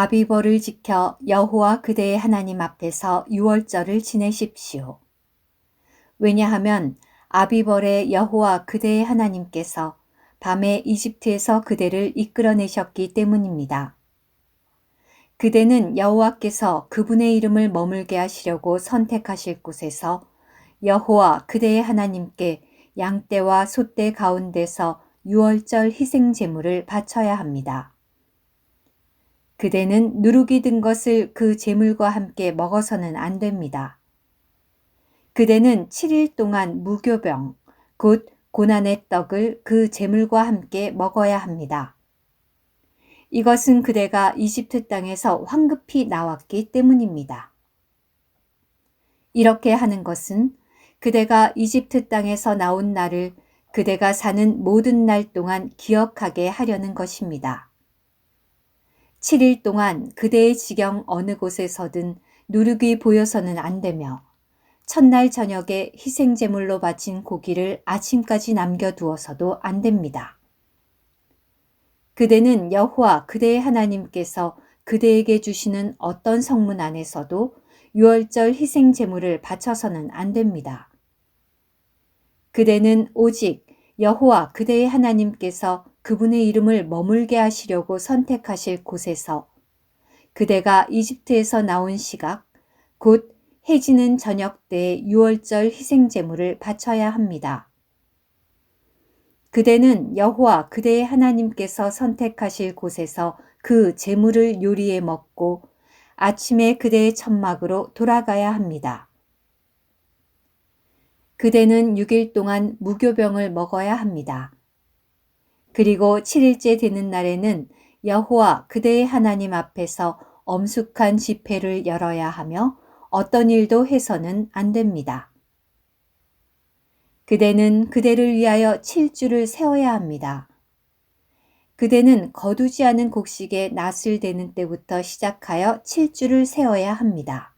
아비벌을 지켜 여호와 그대의 하나님 앞에서 유월절을 지내십시오. 왜냐하면 아비벌의 여호와 그대의 하나님께서 밤에 이집트에서 그대를 이끌어내셨기 때문입니다. 그대는 여호와께서 그분의 이름을 머물게 하시려고 선택하실 곳에서 여호와 그대의 하나님께 양떼와 소떼 가운데서 유월절 희생 제물을 바쳐야 합니다. 그대는 누룩이 든 것을 그 제물과 함께 먹어서는 안 됩니다. 그대는 7일 동안 무교병, 곧 고난의 떡을 그 제물과 함께 먹어야 합니다. 이것은 그대가 이집트 땅에서 황급히 나왔기 때문입니다. 이렇게 하는 것은 그대가 이집트 땅에서 나온 날을 그대가 사는 모든 날 동안 기억하게 하려는 것입니다. 7일 동안 그대의 지경 어느 곳에서든 누룩이 보여서는 안 되며 첫날 저녁에 희생제물로 바친 고기를 아침까지 남겨두어서도 안 됩니다. 그대는 여호와 그대의 하나님께서 그대에게 주시는 어떤 성문 안에서도 유월절 희생 제물을 바쳐서는 안 됩니다. 그대는 오직 여호와 그대의 하나님께서 그분의 이름을 머물게 하시려고 선택하실 곳에서 그대가 이집트에서 나온 시각 곧 해지는 저녁 때 유월절 희생 제물을 바쳐야 합니다. 그대는 여호와 그대의 하나님께서 선택하실 곳에서 그 제물을 요리해 먹고 아침에 그대의 천막으로 돌아가야 합니다. 그대는 6일 동안 무교병을 먹어야 합니다. 그리고 7일째 되는 날에는 여호와 그대의 하나님 앞에서 엄숙한 집회를 열어야 하며 어떤 일도 해서는 안 됩니다. 그대는 그대를 위하여 칠주를 세워야 합니다. 그대는 거두지 않은 곡식에 낫을 대는 때부터 시작하여 칠주를 세워야 합니다.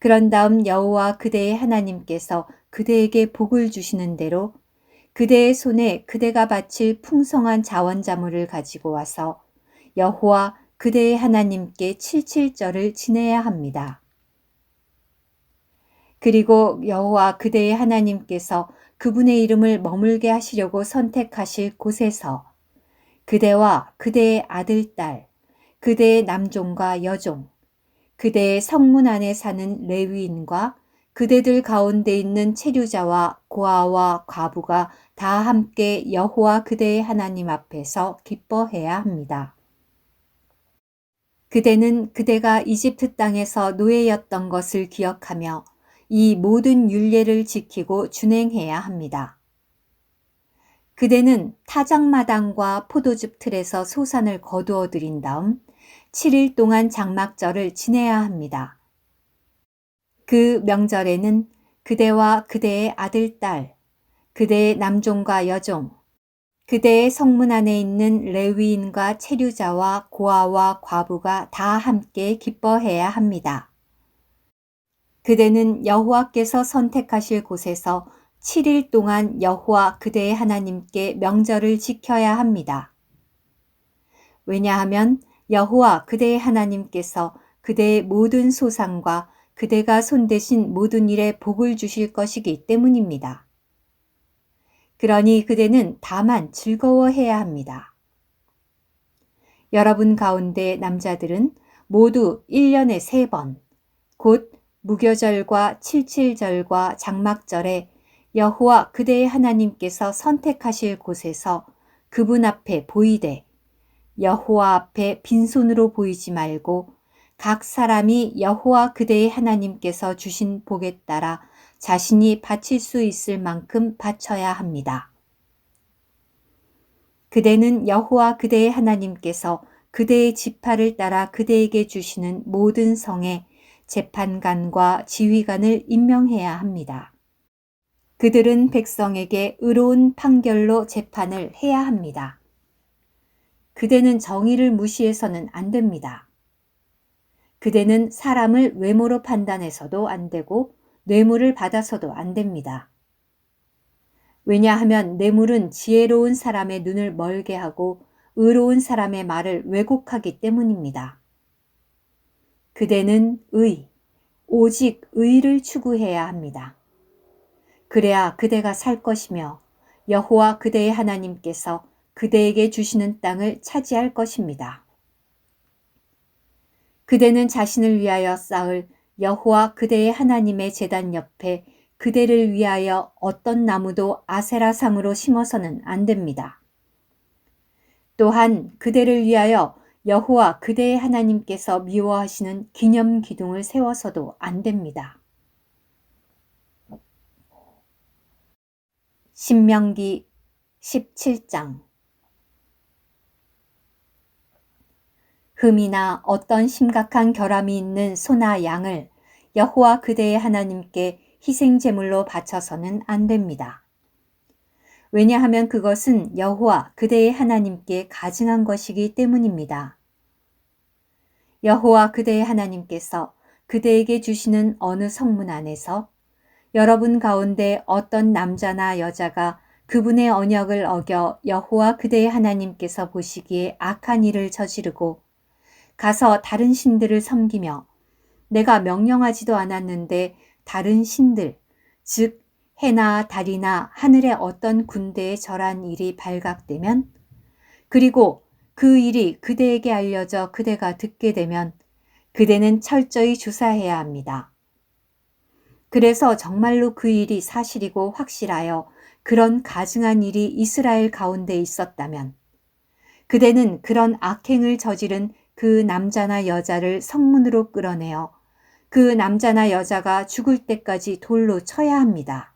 그런 다음 여호와 그대의 하나님께서 그대에게 복을 주시는 대로 그대의 손에 그대가 바칠 풍성한 자원자물을 가지고 와서 여호와 그대의 하나님께 칠칠절을 지내야 합니다. 그리고 여호와 그대의 하나님께서 그분의 이름을 머물게 하시려고 선택하실 곳에서 그대와 그대의 아들, 딸, 그대의 남종과 여종, 그대의 성문 안에 사는 레위인과 그대들 가운데 있는 체류자와 고아와 과부가 다 함께 여호와 그대의 하나님 앞에서 기뻐해야 합니다. 그대는 그대가 이집트 땅에서 노예였던 것을 기억하며 이 모든 윤례를 지키고 준행해야 합니다. 그대는 타작마당과 포도즙 틀에서 소산을 거두어 들인 다음 7일 동안 장막절을 지내야 합니다. 그 명절에는 그대와 그대의 아들, 딸, 그대의 남종과 여종, 그대의 성문 안에 있는 레위인과 체류자와 고아와 과부가 다 함께 기뻐해야 합니다. 그대는 여호와께서 선택하실 곳에서 7일 동안 여호와 그대의 하나님께 명절을 지켜야 합니다. 왜냐하면 여호와 그대의 하나님께서 그대의 모든 소상과 그대가 손대신 모든 일에 복을 주실 것이기 때문입니다. 그러니 그대는 다만 즐거워해야 합니다. 여러분 가운데 남자들은 모두 1년에 3번, 곧 무교절과 칠칠절과 장막절에 여호와 그대의 하나님께서 선택하실 곳에서 그분 앞에 보이되 여호와 앞에 빈손으로 보이지 말고 각 사람이 여호와 그대의 하나님께서 주신 복에 따라 자신이 바칠 수 있을 만큼 바쳐야 합니다. 그대는 여호와 그대의 하나님께서 그대의 지파를 따라 그대에게 주시는 모든 성에 재판관과 지휘관을 임명해야 합니다. 그들은 백성에게 의로운 판결로 재판을 해야 합니다. 그대는 정의를 무시해서는 안 됩니다. 그대는 사람을 외모로 판단해서도 안 되고 뇌물을 받아서도 안 됩니다. 왜냐하면 뇌물은 지혜로운 사람의 눈을 멀게 하고 의로운 사람의 말을 왜곡하기 때문입니다. 그대는 의, 오직 의를 추구해야 합니다. 그래야 그대가 살 것이며 여호와 그대의 하나님께서 그대에게 주시는 땅을 차지할 것입니다. 그대는 자신을 위하여 쌓을 여호와 그대의 하나님의 제단 옆에 그대를 위하여 어떤 나무도 아세라상으로 심어서는 안 됩니다. 또한 그대를 위하여 여호와 그대의 하나님께서 미워하시는 기념 기둥을 세워서도 안 됩니다. 신명기 17장 흠이나 어떤 심각한 결함이 있는 소나 양을 여호와 그대의 하나님께 희생 제물로 바쳐서는 안 됩니다. 왜냐하면 그것은 여호와 그대의 하나님께 가증한 것이기 때문입니다. 여호와 그대의 하나님께서 그대에게 주시는 어느 성문 안에서 여러분 가운데 어떤 남자나 여자가 그분의 언약을 어겨 여호와 그대의 하나님께서 보시기에 악한 일을 저지르고 가서 다른 신들을 섬기며 내가 명령하지도 않았는데 다른 신들, 즉 해나 달이나 하늘의 어떤 군대에 절한 일이 발각되면 그리고 그 일이 그대에게 알려져 그대가 듣게 되면 그대는 철저히 조사해야 합니다. 그래서 정말로 그 일이 사실이고 확실하여 그런 가증한 일이 이스라엘 가운데 있었다면 그대는 그런 악행을 저지른 그 남자나 여자를 성문으로 끌어내어 그 남자나 여자가 죽을 때까지 돌로 쳐야 합니다.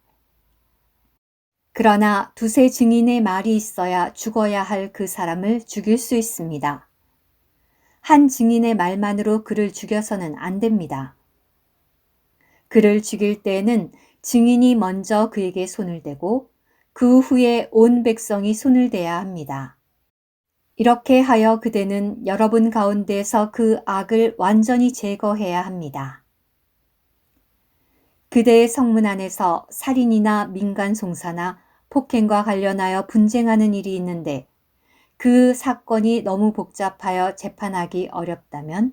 그러나 두세 증인의 말이 있어야 죽어야 할 그 사람을 죽일 수 있습니다. 한 증인의 말만으로 그를 죽여서는 안 됩니다. 그를 죽일 때에는 증인이 먼저 그에게 손을 대고 그 후에 온 백성이 손을 대야 합니다. 이렇게 하여 그대는 여러분 가운데서 그 악을 완전히 제거해야 합니다. 그대의 성문 안에서 살인이나 민간 송사나 폭행과 관련하여 분쟁하는 일이 있는데 그 사건이 너무 복잡하여 재판하기 어렵다면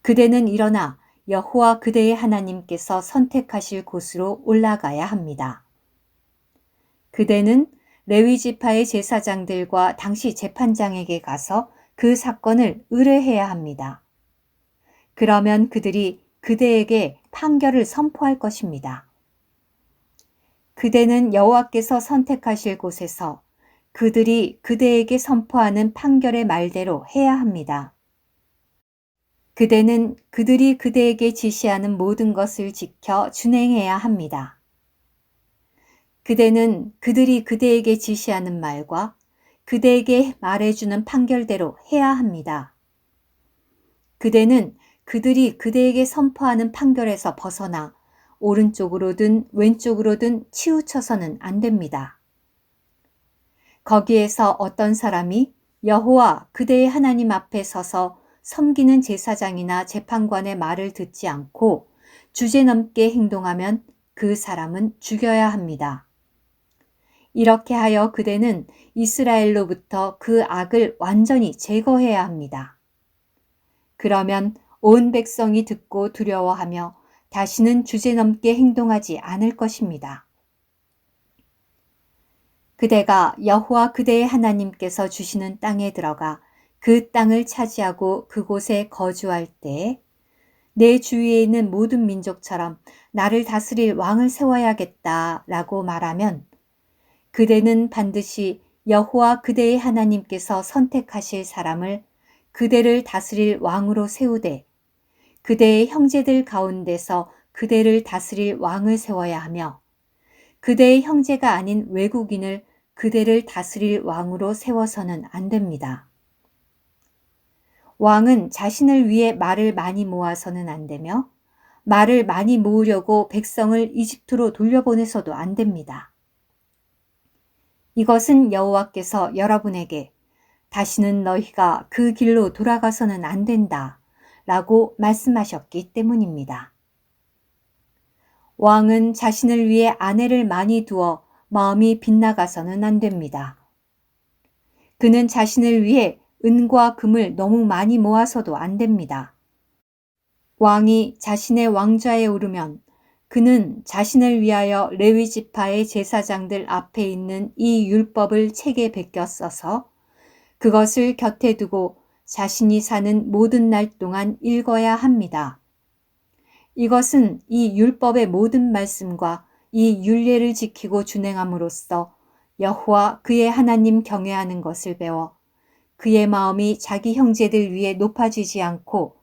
그대는 일어나 여호와 그대의 하나님께서 선택하실 곳으로 올라가야 합니다. 그대는 레위 지파의 제사장들과 당시 재판장에게 가서 그 사건을 의뢰해야 합니다. 그러면 그들이 그대에게 판결을 선포할 것입니다. 그대는 여호와께서 선택하실 곳에서 그들이 그대에게 선포하는 판결의 말대로 해야 합니다. 그대는 그들이 그대에게 지시하는 모든 것을 지켜 준행해야 합니다. 그대는 그들이 그대에게 지시하는 말과 그대에게 말해주는 판결대로 해야 합니다. 그대는 그들이 그대에게 선포하는 판결에서 벗어나 오른쪽으로든 왼쪽으로든 치우쳐서는 안 됩니다. 거기에서 어떤 사람이 여호와 그대의 하나님 앞에 서서 섬기는 제사장이나 재판관의 말을 듣지 않고 주제넘게 행동하면 그 사람은 죽여야 합니다. 이렇게 하여 그대는 이스라엘로부터 그 악을 완전히 제거해야 합니다. 그러면 온 백성이 듣고 두려워하며 다시는 주제넘게 행동하지 않을 것입니다. 그대가 여호와 그대의 하나님께서 주시는 땅에 들어가 그 땅을 차지하고 그곳에 거주할 때내 주위에 있는 모든 민족처럼 나를 다스릴 왕을 세워야겠다 라고 말하면 그대는 반드시 여호와 그대의 하나님께서 선택하실 사람을 그대를 다스릴 왕으로 세우되 그대의 형제들 가운데서 그대를 다스릴 왕을 세워야 하며 그대의 형제가 아닌 외국인을 그대를 다스릴 왕으로 세워서는 안 됩니다. 왕은 자신을 위해 말을 많이 모아서는 안 되며 말을 많이 모으려고 백성을 이집트로 돌려보내서도 안 됩니다. 이것은 여호와께서 여러분에게 다시는 너희가 그 길로 돌아가서는 안 된다 라고 말씀하셨기 때문입니다. 왕은 자신을 위해 아내를 많이 두어 마음이 빗나가서는 안 됩니다. 그는 자신을 위해 은과 금을 너무 많이 모아서도 안 됩니다. 왕이 자신의 왕좌에 오르면 그는 자신을 위하여 레위 지파의 제사장들 앞에 있는 이 율법을 책에 베껴 써서 그것을 곁에 두고 자신이 사는 모든 날 동안 읽어야 합니다. 이것은 이 율법의 모든 말씀과 이 율례를 지키고 준행함으로써 여호와 그의 하나님 경외하는 것을 배워 그의 마음이 자기 형제들 위해 높아지지 않고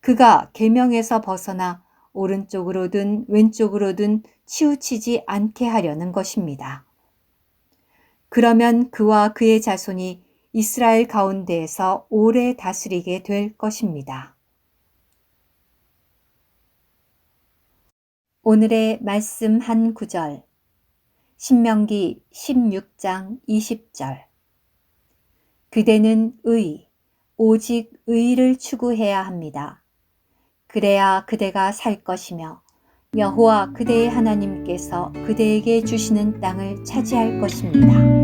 그가 계명에서 벗어나 오른쪽으로든 왼쪽으로든 치우치지 않게 하려는 것입니다. 그러면 그와 그의 자손이 이스라엘 가운데에서 오래 다스리게 될 것입니다. 오늘의 말씀 한 구절. 신명기 16장 20절. 그대는 의, 오직 의를 추구해야 합니다. 그래야 그대가 살 것이며 여호와 그대의 하나님께서 그대에게 주시는 땅을 차지할 것입니다.